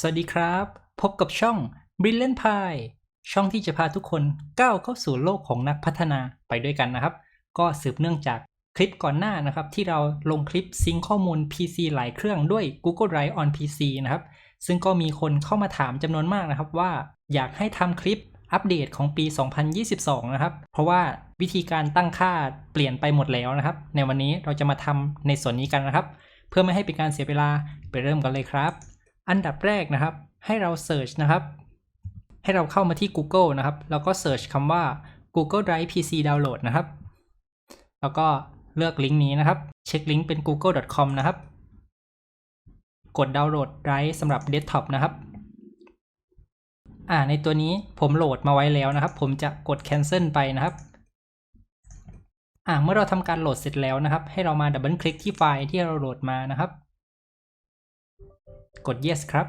สวัสดีครับ พบกับช่อง Brilliant Pie ช่องที่จะพาทุกคนก้าวเข้าสู่โลกของนักพัฒนาไปด้วยกันนะครับ ก็สืบเนื่องจากคลิปก่อนหน้านะครับ ที่เราลงคลิปซิงข้อมูล PC หลายเครื่องด้วย Google Drive on PC นะครับ ซึ่งก็มีคนเข้ามาถามจำนวนมากนะครับว่าอยากให้ทำคลิปอัปเดตของปี 2022 นะครับ เพราะว่าวิธีการตั้งค่าเปลี่ยนไปหมดแล้วนะครับ ในวันนี้เราจะมาทำในส่วนนี้กันนะครับ เพื่อไม่ให้เป็นการเสียเวลาไปเริ่มกันเลยครับ อันดับแรกนะครับ ให้เรา Search นะครับ ให้เราเข้ามาที่ Google นะครับ แล้วก็ Search คำว่า Google Drive PC Download นะครับ แล้วก็เลือกลิงก์นี้นะครับ เช็คลิงก์เป็น google.com นะครับ กดดาวน์โหลด Drive สำหรับ Desktop นะครับ อ่า ในตัวนี้ผมโหลดมาไว้แล้วนะครับ ผมจะกด cancel ไปนะครับ อ่า เมื่อเราทำการโหลดเสร็จแล้วนะครับ ให้เรามาดับเบิลคลิกที่ไฟล์ที่เราโหลดมานะครับ กด yes ครับ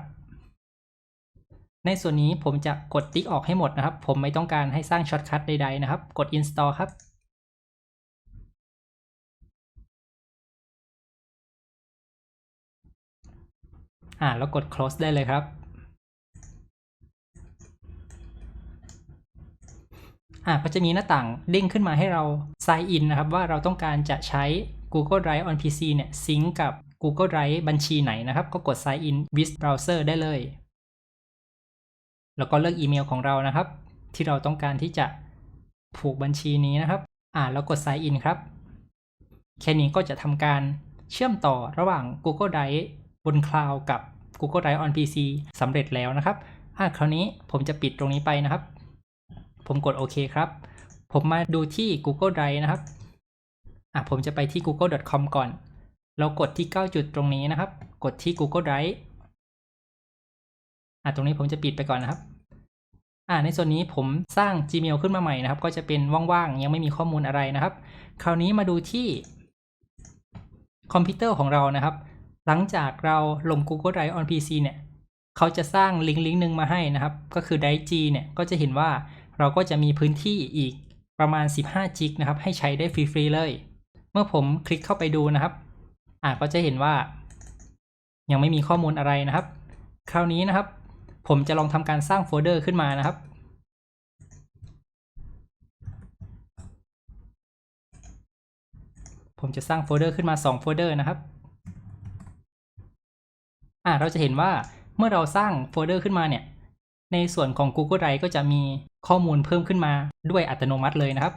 ในส่วนนี้ผมจะกดติ๊กออกให้หมดนะครับ ผมไม่ต้องการให้สร้างช็อตคัทใดๆนะครับ กด install ครับอ่าแล้วกด close ได้เลยครับอ่าก็จะมีหน้าต่างเด้งขึ้นมาให้เรา sign in นะครับ ว่าเราต้องการจะใช้ Google Drive on PC เนี่ยซิงกับ Google Drive บัญชีไหนนะครับ ก็กด sign in with browser ได้เลย แล้วก็เลือกอีเมลของเรานะครับ ที่เราต้องการที่จะผูกบัญชีนี้นะครับอ่าแล้วกด sign in ครับ แค่นี้ก็จะทำการเชื่อมต่อระหว่าง Google Drive บนคลาวกับ Google Drive on PC สำเร็จแล้วนะครับอ่าคราวนี้ผมจะปิดตรงนี้ไปนะครับ ผมกดโอเคครับ ผมมาดูที่ Google Drive นะครับอะผมจะไปที่ google.com ก่อน แล้วกดที่ 9 จุดตรงนี้นะครับ กดที่ Google Drive อะตรงนี้ผมจะปิดไปก่อนนะครับอ่าในส่วนนี้ผมสร้าง Gmail ขึ้นมาใหม่นะครับ ก็จะเป็นว่างๆ ยังไม่มีข้อมูลอะไรนะครับ คราวนี้มาดูที่คอมพิวเตอร์ของเรานะครับ หลังจากเราลง Google Drive on PC เนี่ย เขาจะสร้างลิงก์ลิงก์หนึ่งมาให้นะครับ ก็คือ Drive G เนี่ย ก็จะเห็นว่าเราก็จะมีพื้นที่อีกประมาณ 15 จิกนะครับ ให้ใช้ได้ฟรีๆเลย เมื่อผมคลิกเข้าไปดูนะครับ อ่าก็จะเห็นว่า ยังไม่มีข้อมูลอะไรนะครับ คราวนี้นะครับ ผมจะลองทำการสร้างโฟลเดอร์ขึ้นมานะครับผมจะสร้างโฟลเดอร์ขึ้นมา 2 โฟลเดอร์นะครับ อ่าเราจะเห็นว่าเมื่อเราสร้างโฟลเดอร์ขึ้นมาเนี่ย ในส่วนของ Google Drive ก็จะมีข้อมูลเพิ่มขึ้นมาด้วยอัตโนมัติเลยนะครับ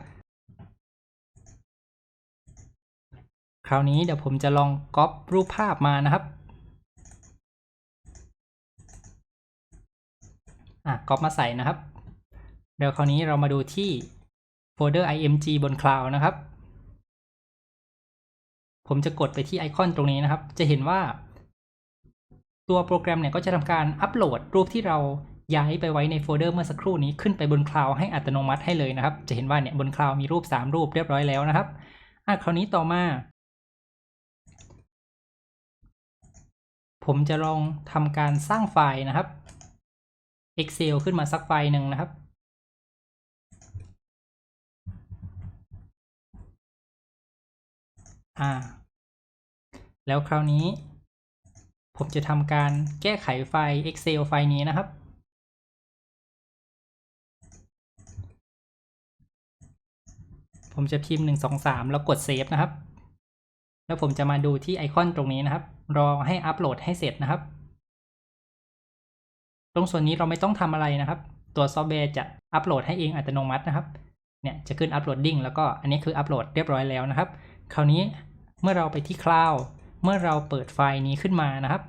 คราวนี้เดี๋ยวผมจะลองก๊อปรูปภาพมานะครับอะก๊อปมาใส่นะครับ เดี๋ยวคราวนี้เรามาดูที่โฟลเดอร์ img บนคลาวด์นะครับ ผมจะกดไปที่ไอคอนตรงนี้นะครับ จะเห็นว่า ตัวโปรแกรมเนี่ยก็จะทำการอัปโหลดรูปที่เราย้ายไปไว้ในโฟลเดอร์เมื่อสักครู่นี้ขึ้นไปบนคลาวให้อัตโนมัติให้เลยนะครับ จะเห็นว่าเนี่ยบนคลาวมีรูป 3 รูปเรียบร้อยแล้วนะครับอะคราวนี้ต่อมา ผมจะลองทำการสร้างไฟล์นะครับ Excel ขึ้นมาสักไฟล์หนึ่งนะครับ อ่า แล้วคราวนี้ ผมจะทำการแก้ไขไฟล์ Excel ไฟล์นี้นะครับ ผมจะพิมพ์ 1 2 3 แล้วกดเซฟนะครับ แล้วผมจะมาดูที่ไอคอนตรงนี้นะครับ รอให้อัปโหลดให้เสร็จนะครับ ตรงส่วนนี้เราไม่ต้องทำอะไรนะครับ ตัวซอฟต์แวร์จะอัปโหลดให้เองอัตโนมัตินะครับ เนี่ยจะขึ้นอัปโหลดดิ้งแล้วก็อันนี้คืออัปโหลดเรียบร้อยแล้วนะครับ คราวนี้เมื่อเราไปที่คลาวด์เมื่อเราเปิดไฟล์นี้ขึ้นมานะครับ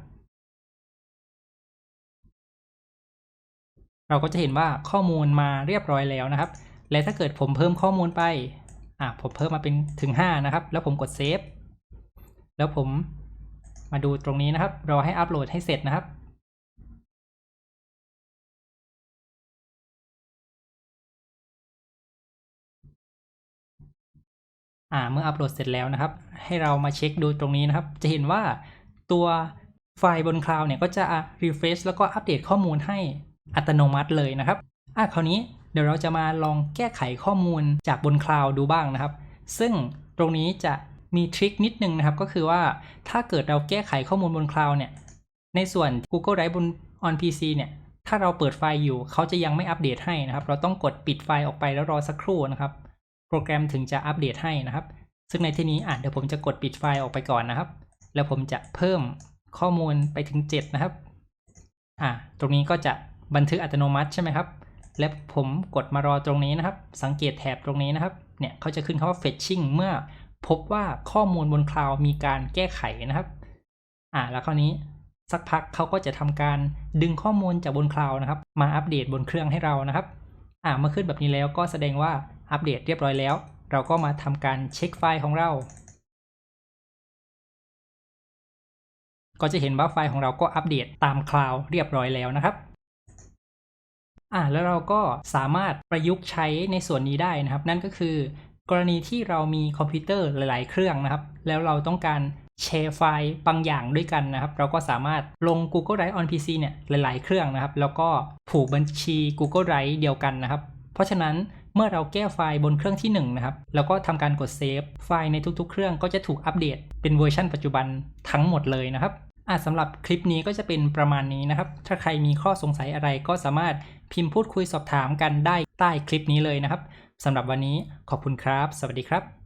เราก็จะเห็นว่าข้อมูลมาเรียบร้อยแล้วนะครับ และถ้าเกิดผมเพิ่มข้อมูลไป อะผมเพิ่มมาเป็นถึง 5 นะครับ แล้วผมกดเซฟ แล้วผมมาดูตรงนี้นะครับ รอให้อัปโหลดให้เสร็จนะครับ อ่าเมื่ออัปโหลดเสร็จแล้วนะครับ ให้เรามาเช็คดูตรงนี้นะครับ จะเห็นว่าตัวไฟล์บนคลาวด์เนี่ยก็จะ refresh แล้วก็อัปเดตข้อมูลให้อัตโนมัติเลยนะครับ อะคราวนี้เดี๋ยวเราจะมาลองแก้ไขข้อมูลจากบนคลาวด์ดูบ้างนะครับ ซึ่งตรงนี้จะ มีทริคนิดนึงนะครับ ก็คือว่าถ้าเกิดเราแก้ไขข้อมูลบนคลาวด์เนี่ย ในส่วน Google Drive บน on PC เนี่ย ถ้าเราเปิดไฟล์อยู่ เขาจะยังไม่อัปเดตให้นะครับ เราต้องกดปิดไฟล์ออกไปแล้วรอสักครู่นะครับ โปรแกรมถึงจะอัปเดตให้นะครับ ซึ่งในที่นี้อะเดี๋ยวผมจะกดปิดไฟล์ออกไปก่อนนะครับ แล้วผมจะเพิ่มข้อมูลไปถึง 7 นะครับ อะตรงนี้ก็จะบันทึกอัตโนมัติใช่ไหมครับ และผมกดมารอตรงนี้นะครับ สังเกตแถบตรงนี้นะครับ เนี่ยเขาจะขึ้นคำว่า fetching เมื่อ พบว่าข้อมูลบนคลาวด์มีการแก้ไขนะครับ อ่าแล้วคราวนี้สักพักเขาก็จะทำการดึงข้อมูลจากบนคลาวด์นะครับ มาอัปเดตบนเครื่องให้เรานะครับ อ่าเมื่อขึ้นแบบนี้แล้วก็แสดงว่าอัปเดตเรียบร้อยแล้ว เราก็มาทำการเช็คไฟล์ของเรา ก็จะเห็นว่าไฟล์ของเราก็อัปเดตตามคลาวด์เรียบร้อยแล้วนะครับอ่าแล้วเราก็สามารถประยุกต์ใช้ในส่วนนี้ได้นะครับ นั่นก็คือ กรณีที่เรามีคอมพิวเตอร์หลาย ๆ เครื่องนะครับ แล้วเราต้องการแชร์ไฟล์บางอย่างด้วยกันนะครับ เราก็สามารถลง Google Drive on PC เนี่ยหลาย ๆ เครื่องนะครับ แล้วก็ผูกบัญชี Google Drive เดียวกันนะครับ เพราะฉะนั้นเมื่อเราแก้ไฟล์บนเครื่องที่1นะครับ แล้วก็ทำการกดเซฟไฟล์ในทุก ๆ เครื่องก็จะถูกอัปเดตเป็นเวอร์ชันปัจจุบันทั้งหมดเลยนะครับอะสำหรับคลิปนี้ก็จะเป็นประมาณนี้นะครับ ถ้าใครมีข้อสงสัยอะไรก็สามารถพิมพ์พูดคุยสอบถามกันได้ใต้คลิปนี้เลยนะครับ สำหรับวันนี้ขอบคุณครับ สวัสดีครับ